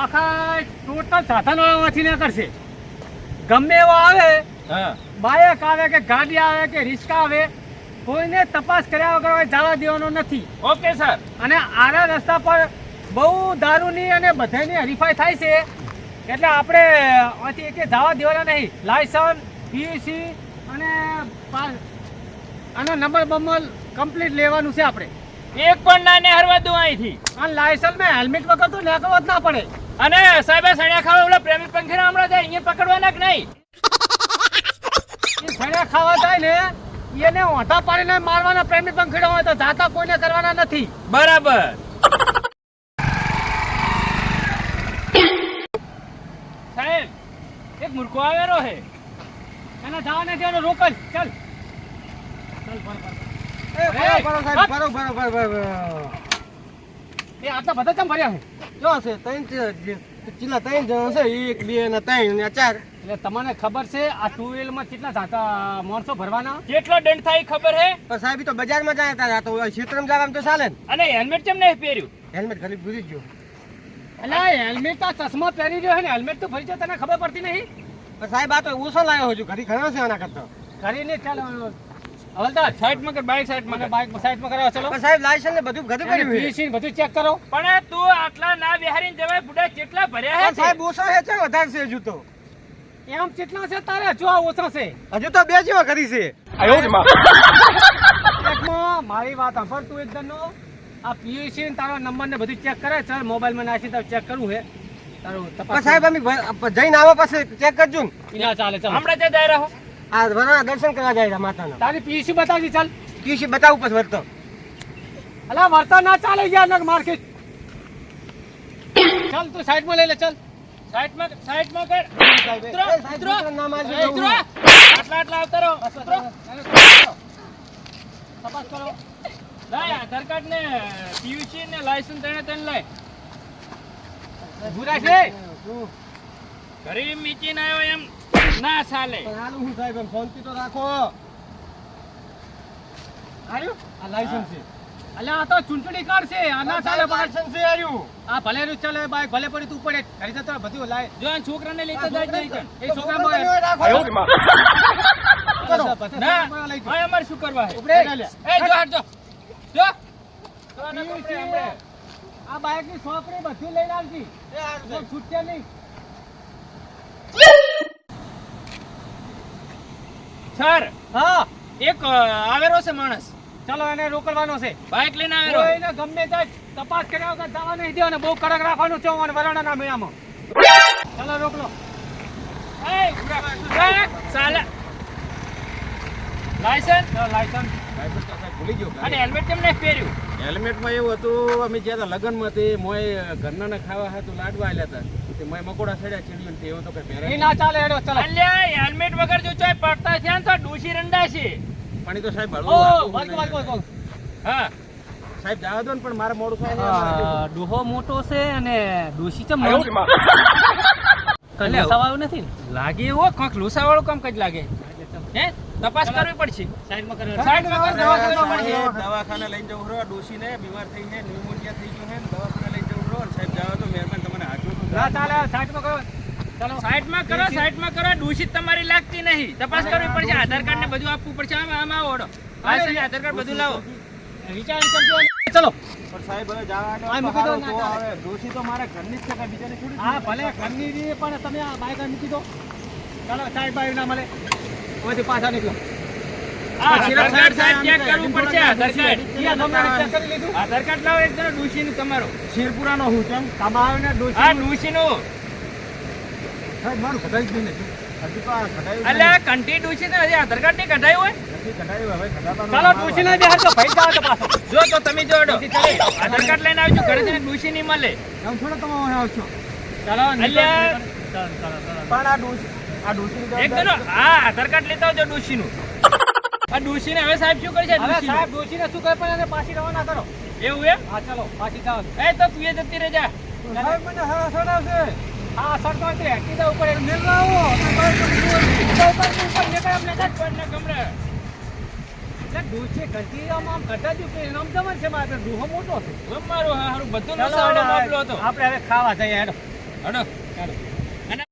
આખા ટોટલ સાધનોમાંથી ને કરશે ગમે એવો આવે બાયક બાઇક આવે કે ગાડી આવે કે રિક્ષા આવે કોઈને તપાસ કર્યા વગર જવા દેવાનો નથી. Okay sir. અને આરા રસ્તા પર બહુ દારૂની અને બધાની હરીફાઈ થાય છે. એટલે આપણે અહીંથી એકે જવા દેવાના નહીં. લાયસન્સ પીયુસી અને અને આનો નંબર બંબર કમ્પ્લીટ લેવાનું છે આપણે. એક પણ ના ને હરવા દો અહીંથી. અને લાયસન્સમાં હેલ્મેટ વગર તો નાખવા જ ના પડે. અને સાહેબ સણિયા ખાવા ઓલા પ્રેમી પંખીના હમણાં જાય અહીંયા પકડવાના કે નહીં? એ છેડા ખાવા જાય ને એને ઓઢા પાડીને મારવાના પ્રેમી પંખીડો હોય તો જાતા કોઈને કરવાના નથી. બરાબર. સાહેબ એક મૂર્ખો આવેલો હે એને જવા નથી એનો રોક જ ચાલ ચાલ બરાબર એ બરાબર બરો, એ આટલા બધા કેમ ભર્યા છે? જો છે ત્રણ છે, ચીલા ત્રણ જણા છે એક બે ને ત્રણ ને ચાર. એટલે તમને ખબર છે આ ટુ વ્હીલમાં કેટલા જાતા માણસો ભરવાના? કેટલો દંડ થાય ખબર હે? પણ સાહેબ ઈ તો બજારમાં જાય તા તો ક્ષેત્રમાં જવામાં તો ચાલે ને. અને હેલ્મેટ કેમ નહીં પહેર્યું? હેલ્મેટ ખાલી ભૂલી જ ગયો. એટલે આ હેલ્મેટ તો ચશ્મા પહેરી રહ્યો છે ને હેલ્મેટ તો ભરી જાય તને ખબર પડતી નહીં? પણ સાહેબ આ તો ઓછો લાવ્યો હજુ ઘરી ઘણો છે આના કરતા. નહીં ચાલ હવલદાર સાઈડમાં કર બાઈક સાઈડમાં મને કર. સાઈડમાં કરાવો ચલો. સાહેબ લાયસન્સ ને બધું કર્યું છે. બધું ચેક કરો. પણ તું આટલા ના બિહારીને જવાય બુડા કેટલા ભર્યા હે સાહેબ ઓછો છે છે વધારે છે હજુ તો. એમ કેટલા છે તારે? જો આ ઓછા છે. હજુ તો બે જેવા કરી છે. એકમાં મારી વાત સાંભળ તું એકદમ નો આ પીયુસી ને તારો નંબર ને બધું ચેક કરે ચાલ મોબાઈલમાં નાખી તારે ચેક કરવું છે તારું તપાસ સાહેબ અમે જઈને આવો પાસે ચેક કરજો ને. ના ચાલે ચાલ. હમણાં ત્યાં જાય રહો આ વરના દર્શન કરવા જાય માતાના. તારી પીયુસી બતાવજી ચાલ. પીસી બતાવું પછી વર્તો. અલા વર્તો ના ચાલે યાર માર્કેટ ચાલ તું સાઈડમાં લઈ લે ચાલ. કર. ઉતરો, ઉતરો. ઉતરો. આટલા આટલા આવતા ઉતરો. તપાસ કરો. લાય આધાર કાર્ડ ને પીયુસી ને લાયસન્સ તેને તેને લાય. ભૂરા છે ગરીબ મીચી ના આવ્યો એમ. ના ચાલે. પણ હાલું હું સાહેબ એમ શાંતિ તો રાખો. આર્યું? આ લાયસન્સ છે. અલ્યા આ તો ચૂંટણી કાર્ડ છે. આ ના ચાલે લાયસન્સ છે આર્યું. આ ભલે રહ્યું ચાલે બાઈક ભલે પડી તું પડે. કરી જતો બધું લાય. જો આ છોકરાને લેતા જાય નહીં એ છોકરા માં રાખો. ના હા અમારે શું કરવા હે એ જો હાટ. જો. જો આ બાઈકની સોપડી બધી લઈને આવજી. એ છૂટશે નહીં. સર હા. એક આવેરો છે માણસ. ચાલો એને રોકડવાનો છે. બાઇક લઈને આવેરો. એને ગમે ત્યાં તપાસ કર્યા વગર જવા નહીં દેવાનો બહુ કડક રાખવાનું છે અને વરાણાના મેળામાં. ચાલો રોકલો. એ, એ, સાલા લાયસન્સ લાયસન્સ ભૂલી ગયો અને હેલ્મેટ કેમ નહીં પહેર્યું? હેલ્મેટમાં એવું હતું અમે જ્યાં લગ્નમાં તે મોય ઘરના ખાવા હતું લાડવા આવ્યા હતા. તે મોય મકોડા સડ્યા ચીડ્યું તે એવું તો કઈ એ ના ચાલે હેડો ચાલો. અલ્યા હેલ્મેટ વગર જો ચોય પડતા થયા ને તો ડૂસી રંડા છે પણ તો સાહેબ ઓ હળવું વાગો વાગો વાગો હા. સાહેબ જવા દો ને પણ મારે મોડું થાય ડોહો મોટો છે અને ડોશી ચમ. સવાયું નથી લાગે એવો કંઈક લુસાવાળું કામ કઈ લાગે. હે? તપાસ કરવી પડશે. દવાખાને લઈને જવું રહ્યો ડોસી ને બીમાર થઈ છે ન્યુમોનિયા થઈ ગયો છે દવાખાને લઈને જવું રહ્યો સાહેબ જાવ તો મહેરબાન તમને હાજર ના ચાલે સાઈડમાં કરો. સાઈડમાં કરો સાઈડમાં કરો દૂષિત તમારી લાગતી નહીં. તપાસ કરવી પડશે આધાર કાર્ડ ને બધું આપવું પડશે. આમાં આધાર કાર્ડ બધું લાવો. વિચાર કરજો. ચલો. પણ સાહેબ હવે જવા દો તો તો મારા ઘરની જ છે હા ભલે ઘરની પણ તમે આ બાઈક આ મૂકી દો. ચાલો સાહેબ બાઈક ના મળે. ઓમાંથી પાછા નીકળો. આ આધાર કાર્ડ સાહેબ ચેક કરવું પડશે આધાર કાર્ડ ક્યાં તમને ચેક કરી લીધું. આધાર કાર્ડ લાવો એક જણા ડૂસીનું તમારું. શેરપુરાનો હું કેમ તમારો ને આ ડોશી ડૂસીનું સાહેબ મારું કઢાઈ જ નહીં ને તો આ કઢાયું અલ્યા કંટી ડૂસી ને હજી આધાર કાર્ડની કઢાઈ હોય? નથી કઢાયું હવે કઢાવવાનું ચાલો ડોશી ના તો ભાઈ જાવ પાછો. જો તો તમે જોડો આધાર કાર્ડ લઈને આવજો ઘરે જઈને ડૂસી નહીં મળે. થોડો તમે આવશો. ચાલો અલ્યા. પણ આ ડોસી આ ડોસી એક તો હા આધાર કાર્ડ લેતા આવજો ડૂસીનું આ ડૂસીને હવે સાહેબ શું કરશે? ડૂસીનું? સાહેબ ડોશીને શું કરે પણ એને પાછી રવાના કરો. એવું એમ? હા ચાલો પાછી જાઓ એ તો તું એ જતી રહેજા. સાહેબ મને હવા સડાવશે હા સર તો એટલે હેકી દા ઉપર એને મેલ લાવો એટલે ડોશી ઘંટી આમ આમ કઢા દ્યું કે એમ જમણ છે મારે ડોહો મોટો છે. હા હારું. બધું ચાલો નસાવડો હવે હતો. આપણે હવે ખાવા જઈએ. હેડો. હેડો. ચાલો